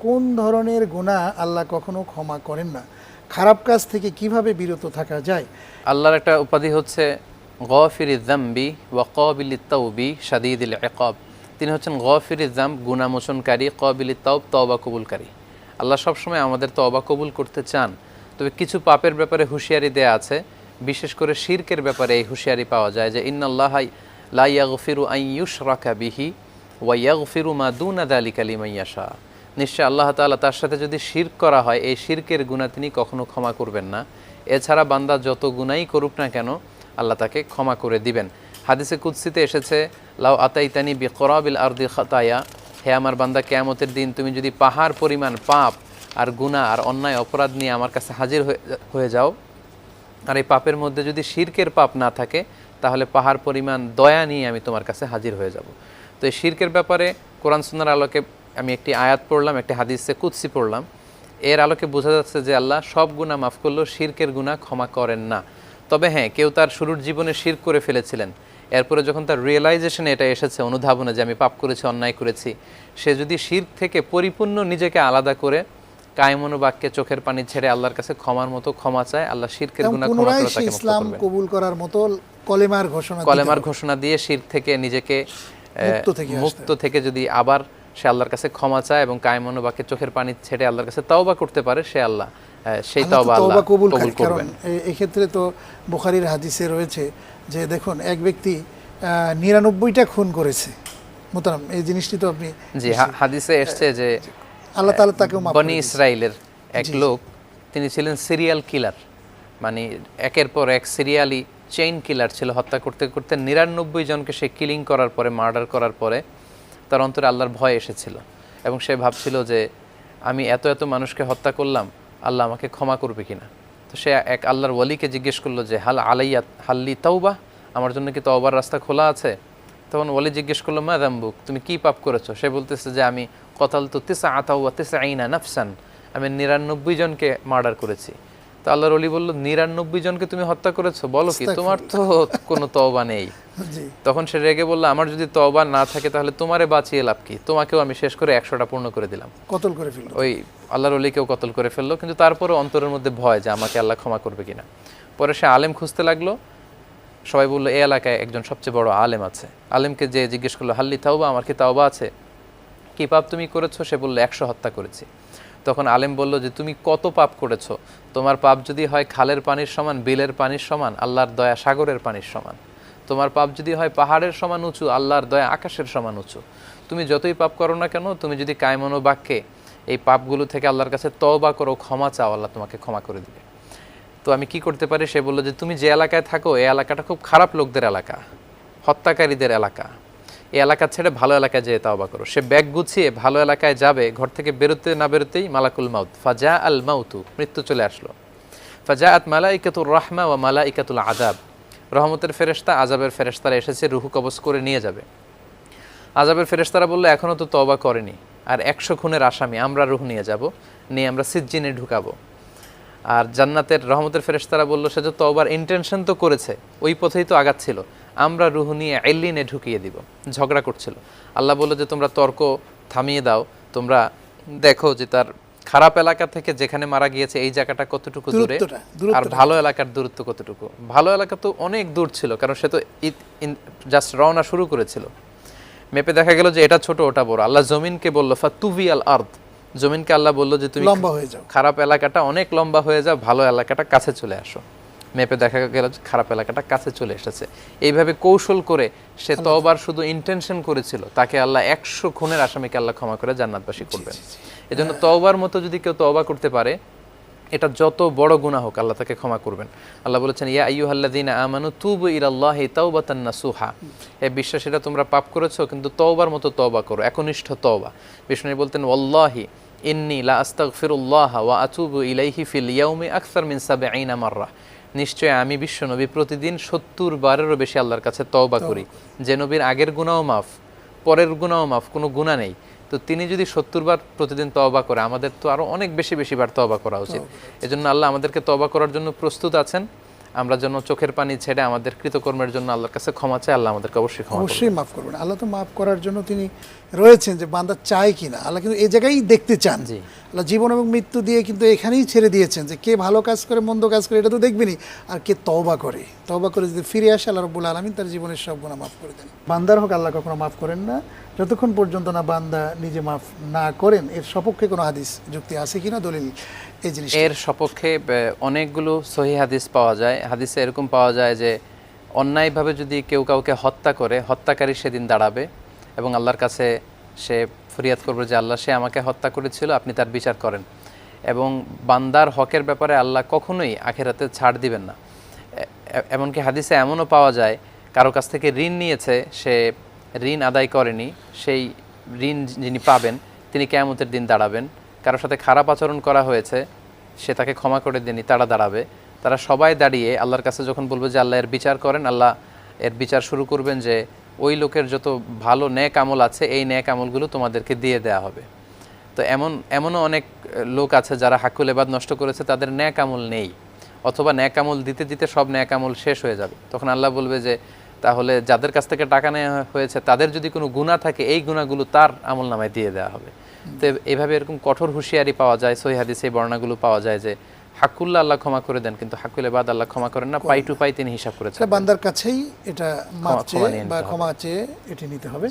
কোন ধরনের গুণা আল্লাহ কখনো ক্ষমা করেন না? খারাপ কাজ থেকে কীভাবে বিরত থাকা যায়? আল্লাহর একটা উপাধি হচ্ছে গফির জাম্বি ওয়া কবিল তৌবি সাদিদুল একব তিনি হচ্ছেন গফির জাম গুণামোচনকারী কবিল তৌব তওবা কবুলকারী। আল্লাহ সবসময় আমাদের তওবা কবুল করতে চান। তবে কিছু পাপের ব্যাপারে হুঁশিয়ারি দেয়া আছে। বিশেষ করে শিরকের ব্যাপারে এই হুঁশিয়ারি পাওয়া যায় যে, ইন্নাল্লাহ লা ইয়াগফিরু আন ইউশরাকা বিহি ওয়া ইয়াগফিরু মা দুনা যালিকা লিমান ইয়াশা। নিশ্চয় আল্লাহ তাআলা তার সাথে যদি শিরক করা হয়, এই শিরকের গুণা তিনি কখনো ক্ষমা করবেন না। এছাড়া বান্দা যত গুণাই করুক না কেন, আল্লাহ তাকে ক্ষমা করে দিবেন। হাদিসে কুৎসিতে এসেছে, লাউ আতাইতানি বিকরাবিল আরদি খাতায়া হে আমার বান্দা, কেয়ামতের দিন তুমি যদি পাহাড় পরিমাণ পাপ আর গুনাহ আর অন্যায় অপরাধ নিয়ে আমার কাছে হাজির হয়ে- যাও, আর এই পাপের মধ্যে যদি শির্কের পাপ না থাকে, তাহলে পাহাড় পরিমাণ দয়া নিয়ে আমি তোমার কাছে হাজির হয়ে যাব। তো এই শির্কের ব্যাপারে কোরআন সুন্নার আলোকে আমি একটি আয়াত পড়লাম একটি হাদিসে কুৎসি পড়লাম। এর আলোকে বোঝা যাচ্ছে যে আল্লাহ সব গুণা মাফ করলেও শিরকের গুণা ক্ষমা করেন না। তবে হ্যাঁ কেউ তার শুরুর জীবনে শির করে ফেলেছিলেন। এরপরে যখন তার রিয়েলাইজেশনে এটা এসেছে অনুধাবনে যে আমি পাপ করেছি অন্যায় করেছি সে যদি শির থেকে পরিপূর্ণ নিজেকে আলাদা করে কায়মনো বাক্যে চোখের পানি ছেড়ে আল্লাহর কাছে ক্ষমার মতো ক্ষমা চায় আল্লাহ শিরকের গুণা ক্ষমা করে তাকে ইসলাম কবুল করার মতো কলেমার ঘোষণা কলেমার ঘোষণা দিয়ে শির থেকে নিজেকে মুক্ত থেকে যদি আবার সে আল্লাহর কাছে ক্ষমা চায় এবং কায়মনো বাক্যে চোখের পানি ছেড়ে আল্লাহর কাছে তওবা করতে পারে সে আল্লাহ সেই তওবা আল্লাহ কবুল করবেন। এক্ষেত্রে তো বুখারির হাদিসে রয়েছে যে দেখুন এক ব্যক্তি নিরানব্বইটা খুন করেছে। মোতারাম এই জিনিসটি তো আপনি জি হাদিসে এসছে যে আল্লাহ তাআলা মাফ বনি ইসরায়েলের এক লোক তিনি ছিলেন সিরিয়াল কিলার মানে একের পর এক সিরিয়ালি চেইন কিলার ছিল হত্যা করতে করতে নিরানব্বই জনকে সে কিলিং করার পরে মার্ডার করার পরে তার অন্তরে আল্লাহর ভয় এসেছিল এবং সে ভাবছিল যে আমি এত এত মানুষকে হত্যা করলাম, আল্লাহ আমাকে ক্ষমা করবে কিনা। তো সে এক আল্লাহর ওয়ালিকে জিজ্ঞেস করল যে, হাল আলাইয়া হাল্লি তাওবা? আমার জন্য কি তওবার রাস্তা খোলা আছে? তখন ওয়ালি জিজ্ঞেস করল, মা দাম্বুক, তুমি কি পাপ করেছ? সে বলতেছে যে, আমি কতাল তো তেসা আতাউয়া তেসা আইনা নাফসান, আমি নিরানব্বই জনকে মার্ডার করেছি। তো আল্লাহর অলি বলল নিরানব্বই জনকে তুমি হত্যা করেছ? বলো কি তোমার তো কোনো তওবা নেই। তখন সে রেগে বলল আমার যদি তওবা না থাকে তাহলে তোমারে বাঁচিয়ে লাভ কি? তোমাকেও আমি শেষ করে একশোটা পূর্ণ করে দিলাম। কতল করে ফেলল? ওই আল্লাহর অলিকেও কতল করে ফেলল কিন্তু তারপরে অন্তরের মধ্যে ভয় যে আমাকে আল্লাহ ক্ষমা করবে কিনা। পরে সে আলেম খুঁজতে লাগল। সবাই বলল এই এলাকায় একজন সবচেয়ে বড় আলেম আছে। আলেমকে যে জিজ্ঞেস করল হাল্লি তাওবা আমার কি তাওবা আছে? কি পাপ তুমি করেছ? সে বলল একশো হত্যা করেছি। তখন আলেম বলল যে, তুমি কত পাপ করেছ? তোমার পাপ যদি হয় খালের পানির সমান, বিলের পানির সমান, আল্লাহর দয়া সাগরের পানির সমান। তোমার পাপ যদি হয় পাহাড়ের সমান উঁচু, আল্লাহর দয়া আকাশের সমান উঁচু। তুমি যতই পাপ করো না কেন, তুমি যদি কায়মনো বাক্যে এই পাপগুলো থেকে আল্লাহর কাছে তওবা করো, ক্ষমা চাও, আল্লাহ তোমাকে ক্ষমা করে দিবে। তো আমি কি করতে পারি? সে বলল যে, তুমি যে এলাকায় থাকো, এই এলাকাটা খুব খারাপ লোকদের এলাকা, হত্যাকারীদের এলাকা। এই এলাকা ছেড়ে ভালো এলাকায় যেয়ে তাওবা করো। সে ব্যাগ গুছিয়ে ভালো এলাকায় যাবে, ঘর থেকে বেরোতে না বেরোতেই মালাকুল মাউত, ফাজা আল মাউতু, মৃত্যু চলে আসলো। ফাজা আত মালাইকাতুর রহমা ও মালা ইকাতুল আজাব রহমতের ফেরেশতা আজাবের ফেরেশতারা এসেছে, রুহু কবজ করে নিয়ে যাবে। আজাবের ফেরেশতারা বলল এখনও তো তওবা করেনি। আর একশো খুনের আসামি, আমরা রুহ নিয়ে যাব, নিয়ে আমরা সিজ্জিনে ঢুকাবো। আর জান্নাতের রহমতের ফেরেশতারা বলল সে যে তওবার ইন্টেনশন তো করেছে ওই পথেই তো আগাচ্ছিল আমরা রুহ নিয়ে এল্লিনে ঢুকিয়ে দিব। ঝগড়া করছিল। আল্লাহ বলল যে তোমরা তর্ক থামিয়ে দাও। তোমরা দেখো যে তার খারাপ এলাকা থেকে যেখানে মারা গিয়েছে এই জায়গাটা কতটুকু দূরে আর ভালো এলাকার দূরত্ব কতটুকু? ভালো এলাকা তো অনেক দূর ছিল কারণ সে তো জাস্ট রওনা শুরু করেছিল। মেপে দেখা গেল যে এটা ছোট ওটা বড়। আল্লাহ জমিনকে বলল ফাতুভি আল আর্দ। জমিনকে আল্লাহ বলল যে তুমি লম্বা হয়ে যাও। খারাপ এলাকাটা অনেক লম্বা হয়ে যাও ভালো এলাকাটা কাছে চলে আসো। মেপে দেখা গেল যে খারাপ এলাকাটা কাছে চলে এসেছে। এইভাবে কৌশল করে সে তওবার শুধু ইন্টেনশন করেছিল তাকে আল্লাহ একশো খুনের আসামিকে আল্লাহ ক্ষমা করে জান্নাতবাসী করবেন। এজন্য তওবার মতো যদি কেউ তওবা করতে পারে এটা যত বড় গুনাহ হোক আল্লাহ তাকে ক্ষমা করবেন। আল্লাহ বলেছেন ইয়া আইয়ুহাল্লাযীনা আমানু তুব ইলাল্লাহি তাওবাতান নাসুহা। হে বিশ্বাসীরা তোমরা পাপ করেছ কিন্তু তওবার মতো তওবা করো একনিষ্ঠ তওবা। বিষ্ণু বলতেন ওয়াল্লাহি ইন্নী লা আস্তাগফিরুল্লাহ ওয়া আতুবু ইলাইহি ফিল ইয়াউমি আকসার মিন সাবঈনা মাররা। নিশ্চয় আমি বিশ্ব নবী প্রতিদিন সত্তর বারেরও বেশি আল্লাহর কাছে তওবা করি। যে নবীর আগের গুনাও মাফ পরের গুনাও মাফ কোনো গুনাহ নেই। তো তিনি যদি সত্তর বার প্রতিদিন তওবা করে আমাদের তো আরও অনেক বেশি বেশি বার তওবা করা উচিত। এজন্য আল্লাহ আমাদেরকে তওবা করার জন্য প্রস্তুত আছেন। আমরা যেন চোখের পানি ছেড়ে আমাদের কৃতকর্মের জন্য আল্লাহর কাছে ক্ষমা চাই আল্লাহ আমাদেরকে অবশ্যই ক্ষমা অবশ্যই মাফ করবেন। আল্লাহ তো মাফ করার জন্য তিনি রয়েছেন যে বান্দা চায় কি না আল্লাহ কিন্তু এই জায়গায় দেখতে চান। যে আল্লাহ জীবন এবং মৃত্যু দিয়ে কিন্তু এখানেই ছেড়ে দিয়েছেন যে কে ভালো কাজ করে মন্দ কাজ করে এটা তো দেখবেনি আর কে তওবা করে। তওবা করে যদি ফিরে আসে, আল্লাহ রব্বুল আলমিন তার জীবনের সব গুণা মাফ করে দেন। বান্দার হোক আল্লাহ কখনো মাফ করেন না। যতক্ষণ পর্যন্ত না বান্দা নিজে মাফ না করেন, এর সপক্ষে কোনো হাদিস যুক্তি আছে কিনা দলিল এই জিনিস এর সপক্ষে অনেকগুলো সহি হাদিস পাওয়া যায়। হাদিসে এরকম পাওয়া যায় যে, অন্যায়ভাবে যদি কেউ কাউকে হত্যা করে, হত্যাকারী সেদিন দাঁড়াবে এবং আল্লাহর কাছে সে ফরিয়াদ করবে যে, আল্লাহ, সে আমাকে হত্যা করেছিল, আপনি তার বিচার করেন। এবং বান্দার হকের ব্যাপারে আল্লাহ কখনোই আখেরাতে ছাড় দিবেন না। এমনকি হাদিসে এমনও পাওয়া যায়, কারও কাছ থেকে ঋণ নিয়েছে, সে ঋণ আদায় করেনি, সেই ঋণ যিনি পাবেন, তিনি কেয়ামতের দিন দাঁড়াবেন। কারোর সাথে খারাপ আচরণ করা হয়েছে, সে তাকে ক্ষমা করে দেনি তারা দাঁড়াবে। তারা সবাই দাঁড়িয়ে আল্লাহর কাছে যখন বলবে যে আল্লাহ এর বিচার করেন, আল্লাহ এর বিচার শুরু করবেন যে ওই লোকের যত ভালো ন্যাক আমল আছে, এই ন্যাক আমলগুলো তোমাদেরকে দিয়ে দেওয়া হবে। তো এমন, এমনও অনেক লোক আছে যারা হাকুল এবাদ নষ্ট করেছে, তাদের ন্যাক আমল নেই। অথবা ন্যাক আমল দিতে দিতে সব ন্যাক আমল শেষ হয়ে যাবে। তখন আল্লাহ বলবে যে তাহলে যাদের কাছ থেকে টাকা নেওয়া হয়েছে তাদের যদি কোনো গুণা থাকে এই গুণাগুলো তার আমল নামায় দিয়ে দেওয়া হবে। তো এভাবে এরকম কঠোর হুঁশিয়ারি পাওয়া যায় সহি হাদিসে এই বর্ণাগুলো পাওয়া যায় যে হাকুল্লা আল্লাহ ক্ষমা করে দেন কিন্তু হাকুল এবাদ আল্লাহ ক্ষমা করেন না পাই টু পাই তিনি হিসাব করেছেন বান্দার কাছেই এটা ক্ষমা চেয়ে বা ক্ষমা চেয়ে এটি নিতে হবে।